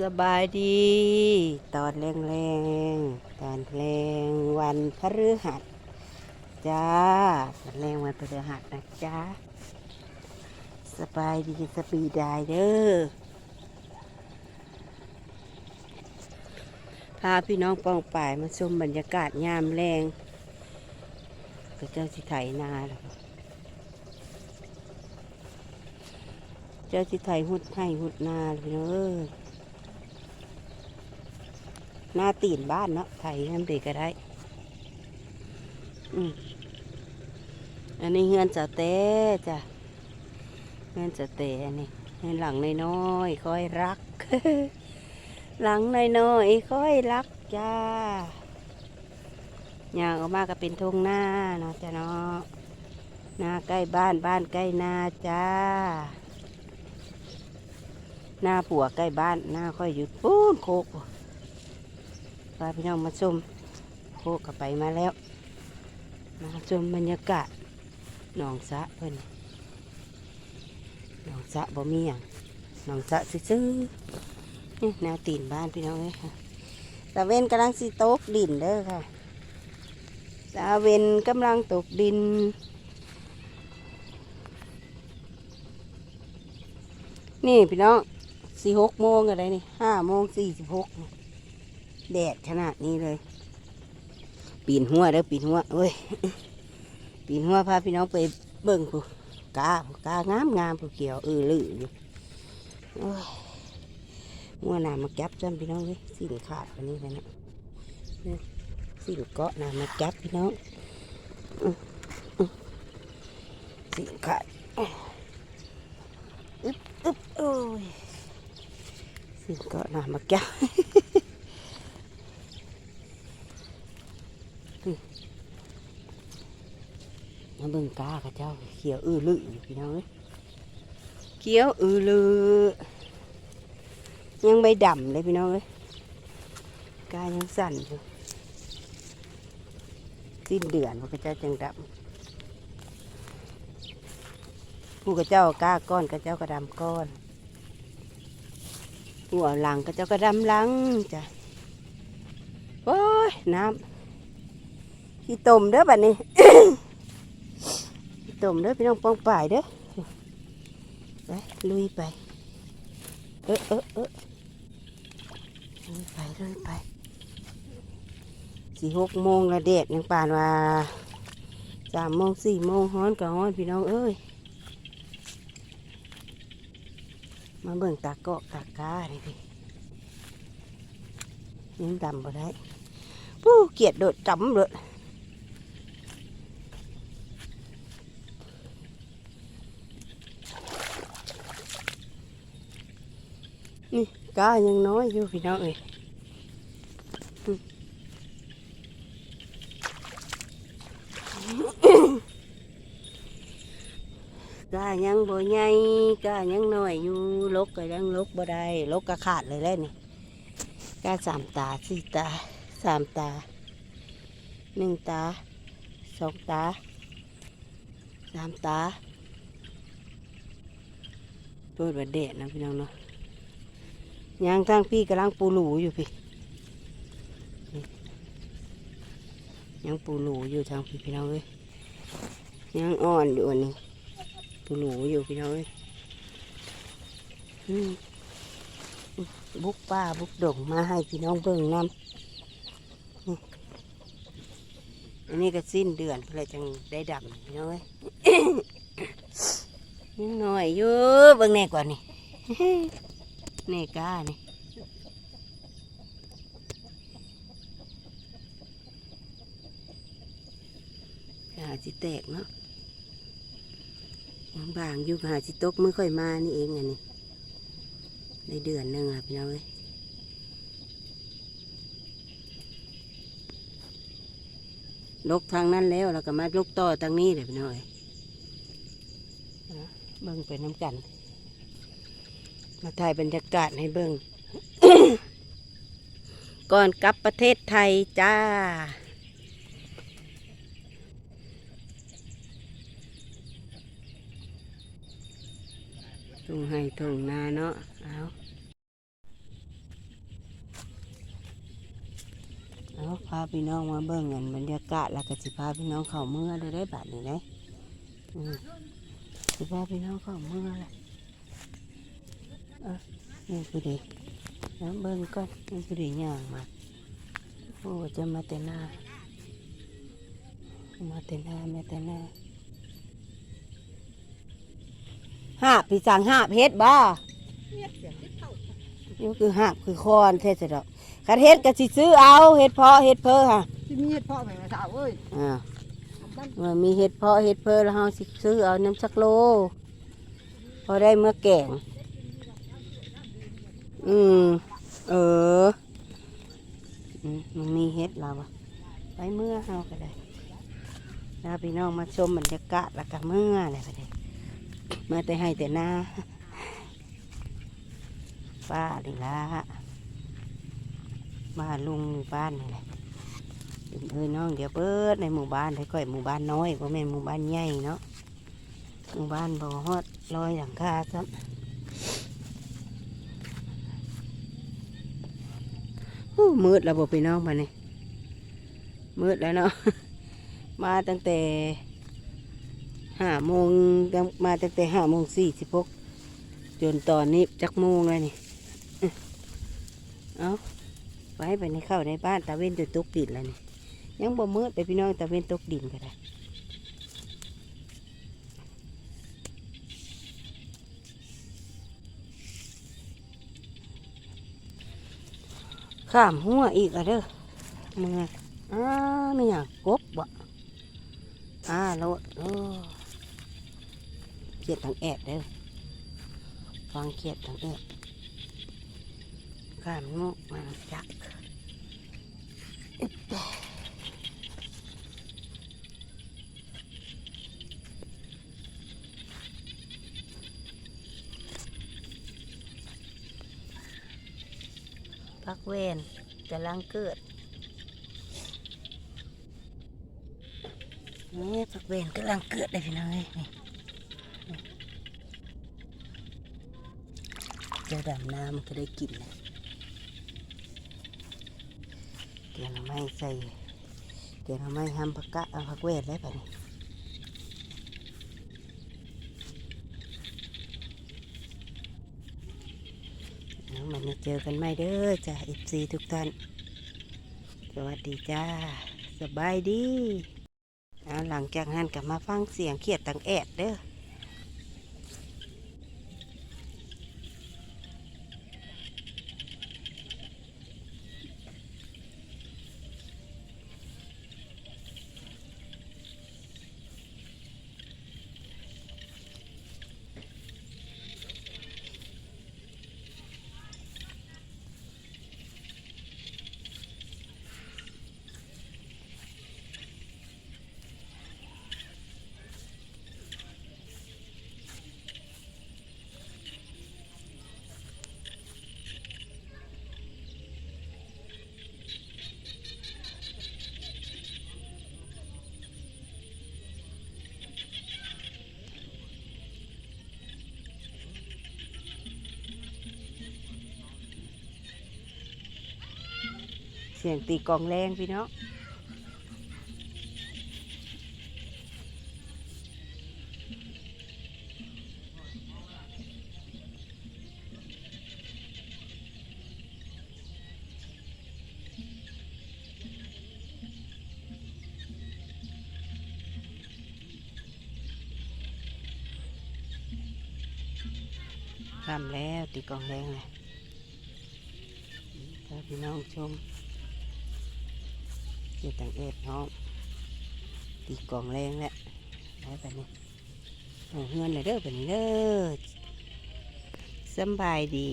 สบายดี ตอนแรงๆตอนแรงวันพฤหัสจ้าตอนแรงวันพฤหัสนะจ้าสบายดีสปีดายเด้อพาพี่น้องป้องป่ายมาชมบรรยากาศยามแรงก็เจ้าสิไถนาแล้วเจ้าสิไถหุดให้หุดนาเลยเนอะ หน้าตีนบ้านเนาะไถทำเด็กก็ได้ อืมอันนี้เฮือนเจ้าเต้จ้ะเฮือนเจ้าเต้อันนี้เฮือนหลังน้อยๆค่อยรัก หลังน้อยๆค่อยรักจ้าย่างออกมาก็เป็นทุ่งหน้าเนาะจ้ะเนาะหน้าใกล้บ้านบ้านใกล้นาจ้า หน้าผัวใกล้บ้านหน้าค่อยหยุดปูนโคกาพี่น้องมาชมโคกกับไปมาแล้ว มาชมบรรยากาศหนองสะเพิ่นหนองสะบ่มีหยังหนองสะซื่อนี่แนวตีนบ้านพี่น้องเลยค่ะตะเวนกำลังสิตกดินเด้อค่ะตะเวนกำลังตกดินนี่พี่น้องสี่หกโมงอะไรนี่ห้าโมงสี่สิบหก แดดขนาดนี้เลย ปีนหัวเด้อปีนหัวเอ้ยปีนหัวพาพี่น้องไปเบิ่งผู้กาผู้กางามงามผู้เขียวเออลืออยู่มัวหนามาแก๊บจนพี่น้องเลยสิ่งขาดวันนี้เลยนะสิ่งเกาะหนามาแก๊บพี่น้องสิ่งขาดอึ๊บอึ๊บโอ้ยสิ่งเกาะหนามาแก๊บ มาเบิ่งกาข้าเจ้าเขียวอือลืออยู่พี่น้องเอ้เขียวอือลือยังไม่ดำเลยพี่น้องเอ้ยกายังสั่นอยู่สิ้นเดือนพระเจ้าจังดำผู้กระเจ้ากาก้อนกระเจ้ากระดำก้อนหัวหลังกระเจ้ากระดำหลังจ้ะโอ้ยน้ำ ขี้ตมเด้อบัดนี้ต้มเด้อพี่น้องป้องป่ายเด้อไปลุยไป เออเออเออลุยไปลุยไปสี่หกโมงละเด็ดยังป่านว่าสามโมงสี่โมงฮ้อนก็ฮ้อนพี่น้องเอ้ยมาเบิ่งตาเกาะตากานี่พี่ยังดำบ่ได้ปู้เกียดโดดจำเลย นี่กายังน้อยอยู่พี่น้องเอ้ยอืมกายังบ่ใหญ่กายังน้อยอยู่ลกก็ยังลกบ่ได้ลกก็ขาดเลยแล้วนี่กาสามตาสี่ตาสามตาหนึ่งตาสองตาสามตาเปิดบัดเดดนะพี่น้องเนาะ ยางทางพี่กำลังปูหลูอยู่พี่ยังปูหลูอยู่ทางพี่พี่น้องเอ้ยยังอ่อนอยู่อันนี้ปูหลูอยู่พี่น้องเอ้ยบุกป้าบุกดงมาให้พี่น้องเบิ่งน้ำอันนี้ก็สิ้นเดือนเพื่อจังได้ดำพี่น้องเอ้ยยังหน่อยอยู่เบิ่งแน่กว่านี่ เนี่ก้านี่หาจิแตกเนาะบางอยู่หาจิตกไม่ค่อยมานี่เองอันนี้ในเดือนหนึ่งอะพี่น้องเอ้ยลกทางนั้นแล้วแล้วก็มาลกต่อทางนี้เลยพี่น้องเอ้ยเอาเบิ่งไปน้ำกัน มาถ่ายบรรยากาศให้เบิ่งก่อนกลับประเทศไทยจ้า ทุ่งไห้ถุงนาเนาะ เอาเอาพาพี่น้องมาเบิ่งเงินบรรยากาศแล้วก็สิพาพี่น้องเข้าเมื่อได้ได้บาดนี้ได้สิพาพี่น้องเข้าเมื่อ อะนี่คือดีแล้วเบิ่งก่อนนี่คือดีย่างมาโอ้จะมาแต่หน้ามาแต่หน้ามาแต่หน้าห้าปีสั่งห้าเพชรบ้านี่คือหักคือคอนเทศดอกคันเฮ็ดก็สิซื้อเอาเฮ็ดเพาะเฮ็ดเพอค่ะที่มีเห็ดเพาะแม่สาวเอ้ยอ่าว่ามีเฮ็ดเพาะเฮ็ดเพอแล้วเฮาสิซื้อเอาน้ำสักโล พอได้เมื่อแกง อืม เออมันมีเฮ็ดเราอะไปเมื่อเฮาก็ได้แล้วพี่น้องมาชมบรรยากาศแล้วก็เมื่ออะไรไปเลยมาแต่ให้แต่หน้าป้าดีละบ้านลุงอยู่บ้านนี่แหละเอ้ยน้องเดี๋ยวเปิดในหมู่บ้านได้ค่อยหมู่บ้านน้อยบ่แม่นหมู่บ้านใหญ่เนาะหมู่บ้านบ่ฮอดลอยหลังคาซ้ำ อู้มืดแล้วบ่พี่น้องมานี่มืดแล้วเนาะ มาตั้งแต่ห้าโมงมาตั้งแต่ห้าโมงสี่สิบหกจนตอนนี้จักโมงเลยนี่อื้อเอาไว้ไปในเข้าในบ้านตาเว้นจะตกดินแล้วนี่ ยังบ่มืดไปพี่น้องตาเว้นตกดินก็ได้ ข้ามหัวอีกอะเด้อมึงไงอ้าไม่อยากกบบ่อ้าโลดโอ้เขียดทางแอดเด้อฟังเขียดทางแอดข้ามมุกมาจักอึ๊บ พักเวนกำลังเกิดนี่พักเวนกำลังเกิดเลยพี่น้องเอ้ยนี่เจอดำน้ำก็ได้กินเลยเดี๋ยวเราไม่ใส่เดี๋ยวเราไม่ทำผักกะเอาผักเวทได้ปะนี่เอา มันมาเจอกันไหมเด้อจ้าเอฟซีทุกท่าน สวัสดีจ้า สบายดีเอาหลังจากนั้นกลับมาฟังเสียงเขียดตังแอดเด้อ สียงตีกลองแรงพี่น้องทำแล้วตีกลองแรงเลยถ้าพี่น้องชม เกี่ยวตังเอฟน้องตีกล่องแรงแล้วได้ไปนี่เงินเลยเด้อไปนี่เด้อสบายดี